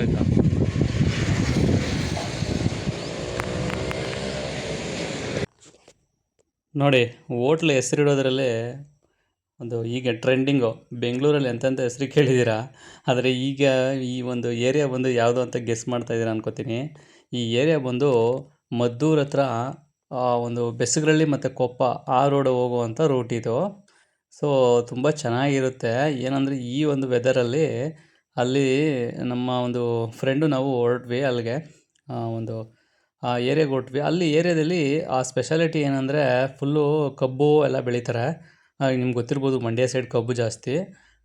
ಗೊತ್ತಾಯ್ತಾ ನೋಡಿ, ಹೋಟ್ಲ್ ಹೆಸರಿಡೋದ್ರಲ್ಲೇ ಒಂದು ಈಗ ಟ್ರೆಂಡಿಂಗು ಬೆಂಗಳೂರಲ್ಲಿ ಎಂತೆಂಥ ಹೆಸರು ಕೇಳಿದ್ದೀರಾ? ಆದರೆ ಈಗ ಈ ಒಂದು ಏರಿಯಾ ಬಂದು ಯಾವುದು ಅಂತ ಗೆಸ್ ಮಾಡ್ತಾ ಇದ್ದೀರಾ ಅನ್ಕೋತೀನಿ. ಈ ಏರಿಯಾ ಬಂದು ಮದ್ದೂರ್ ಹತ್ರ ಒಂದು ಬೆಸಗಳಲ್ಲಿ ಮತ್ತು ಕೊಪ್ಪ, ಆ ರೋಡ್ ಹೋಗುವಂಥ ರೂಟ್ ಇದು. ಸೊ ತುಂಬ ಚೆನ್ನಾಗಿರುತ್ತೆ. ಏನಂದರೆ ಈ ಒಂದು ವೆದರಲ್ಲಿ ಅಲ್ಲಿ ನಮ್ಮ ಒಂದು ಫ್ರೆಂಡು ನಾವು ಹೊರಟ್ವಿ ಅಲ್ಲಿಗೆ. ಒಂದು, ಆ ಏರಿಯಾಗೆ ಹೊರಟ್ವಿ. ಅಲ್ಲಿ ಏರಿಯಾದಲ್ಲಿ ಆ ಸ್ಪೆಷಾಲಿಟಿ ಏನಂದರೆ ಫುಲ್ಲು ಕಬ್ಬು ಎಲ್ಲ ಬೆಳೀತಾರೆ. ನಿಮ್ಗೆ ಗೊತ್ತಿರ್ಬೋದು ಮಂಡ್ಯ ಸೈಡ್ ಕಬ್ಬು ಜಾಸ್ತಿ.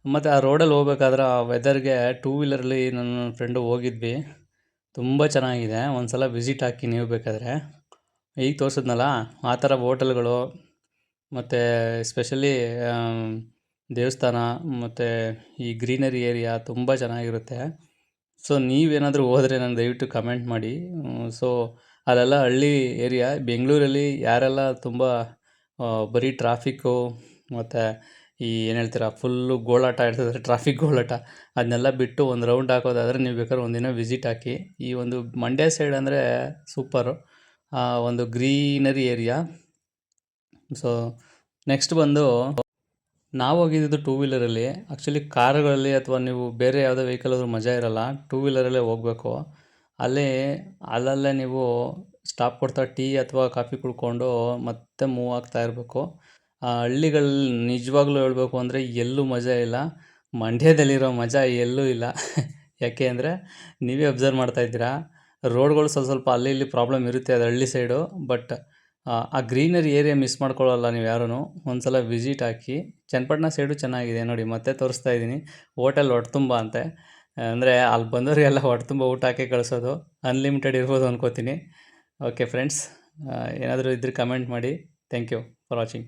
ಮತ್ತು ಆ ರೋಡಲ್ಲಿ ಹೋಗ್ಬೇಕಾದ್ರೆ ಆ ವೆದರ್ಗೆ ಟೂ ವೀಲರಲ್ಲಿ ನನ್ನ ಫ್ರೆಂಡು ಹೋಗಿದ್ವಿ. ತುಂಬ ಚೆನ್ನಾಗಿದೆ. ಒಂದು ಸಲ ವಿಸಿಟ್ ಹಾಕಿ ನೀವು ಬೇಕಾದರೆ. ಈಗ ತೋರಿಸಿದ್ನಲ್ಲ, ಆ ಥರ ಹೋಟೆಲ್ಗಳು ಮತ್ತು ಸ್ಪೆಷಲಿ ದೇವಸ್ಥಾನ ಮತ್ತು ಈ ಗ್ರೀನರಿ ಏರಿಯಾ ತುಂಬ ಚೆನ್ನಾಗಿರುತ್ತೆ. ಸೊ ನೀವೇನಾದರೂ ಹೋದರೆ ನಾನು ದಯವಿಟ್ಟು ಕಮೆಂಟ್ ಮಾಡಿ. ಸೊ ಅಲ್ಲೆಲ್ಲ ಹಳ್ಳಿ ಏರಿಯಾ, ಬೆಂಗಳೂರಲ್ಲಿ ಯಾರೆಲ್ಲ ತುಂಬ ಬರೀ ಟ್ರಾಫಿಕ್ಕು ಮತ್ತು ಈ ಏನು ಹೇಳ್ತೀರಾ ಫುಲ್ಲು ಗೋಳಾಟ ಇರ್ತದೆ ಟ್ರಾಫಿಕ್ ಗೋಳಾಟ, ಅದನ್ನೆಲ್ಲ ಬಿಟ್ಟು ಒಂದು ರೌಂಡ್ ಹಾಕೋದಾದರೆ ನೀವು ಬೇಕಾದ್ರೆ ಒಂದಿನ ವಿಸಿಟ್ ಹಾಕಿ. ಈ ಒಂದು ಮಂಡ್ಯ ಸೈಡ್ ಅಂದರೆ ಸೂಪರು ಒಂದು ಗ್ರೀನರಿ ಏರಿಯಾ. ಸೊ ನೆಕ್ಸ್ಟ್ ಬಂದು ನಾವು ಹೋಗಿದ್ದು ಟೂ ವೀಲರಲ್ಲಿ ಆ್ಯಕ್ಚುಲಿ ಕಾರುಗಳಲ್ಲಿ ಅಥವಾ ನೀವು ಬೇರೆ ಯಾವುದೇ ವೆಹಿಕಲ್ ಆದರೂ ಮಜಾ ಇರೋಲ್ಲ. ಟೂ ವೀಲರಲ್ಲೇ ಹೋಗಬೇಕು. ಅಲ್ಲಿ, ಅಲ್ಲಲ್ಲೇ ನೀವು ಸ್ಟಾಪ್ ಕೊಡ್ತಾ ಟೀ ಅಥವಾ ಕಾಫಿ ಕುಡ್ಕೊಂಡು ಮತ್ತೆ ಮೂವ್ ಆಗ್ತಾ ಇರಬೇಕು. ಹಳ್ಳಿಗಳಲ್ಲಿ ನಿಜವಾಗ್ಲೂ ಹೇಳಬೇಕು ಅಂದರೆ ಎಲ್ಲೂ ಮಜಾ ಇಲ್ಲ. ಮಂಡ್ಯದಲ್ಲಿರೋ ಮಜಾ ಎಲ್ಲೂ ಇಲ್ಲ. ಯಾಕೆ ಅಂದರೆ ನೀವೇ ಅಬ್ಸರ್ವ್ ಮಾಡ್ತಾ ಇದ್ದೀರಾ. ರೋಡ್ಗಳು ಸ್ವಲ್ಪ ಸ್ವಲ್ಪ ಅಲ್ಲಿ ಇಲ್ಲಿ ಪ್ರಾಬ್ಲಮ್ ಇರುತ್ತೆ ಅದು ಹಳ್ಳಿ ಸೈಡು ಬಟ್ ಆ ಗ್ರೀನರಿ ಏರಿಯಾ ಮಿಸ್ ಮಾಡ್ಕೊಳ್ಳೋಲ್ಲ ನೀವು ಯಾರೂ ಒಂದು ಸಲ ವಿಸಿಟ್ ಹಾಕಿ. ಚನ್ನಪಟ್ಟಣ ಸೈಡು ಚೆನ್ನಾಗಿದೆ ನೋಡಿ, ಮತ್ತೆ ತೋರಿಸ್ತಾ ಇದ್ದೀನಿ. ಹೋಟೆಲ್ ಹೊಟ್ಟೆತುಂಬ ಅಂತೆ. ಅಂದರೆ ಅಲ್ಲಿ ಬಂದವರಿಗೆಲ್ಲ ಹೊಟ್ಟೆತುಂಬ ಊಟ ಹಾಕಿ ಕಳಿಸೋದು. ಅನ್ಲಿಮಿಟೆಡ್ ಇರ್ಬೋದು ಅಂದ್ಕೋತೀನಿ ಓಕೆ ಫ್ರೆಂಡ್ಸ್ ಏನಾದರೂ ಇದ್ರೆ ಕಮೆಂಟ್ ಮಾಡಿ. Thank you for watching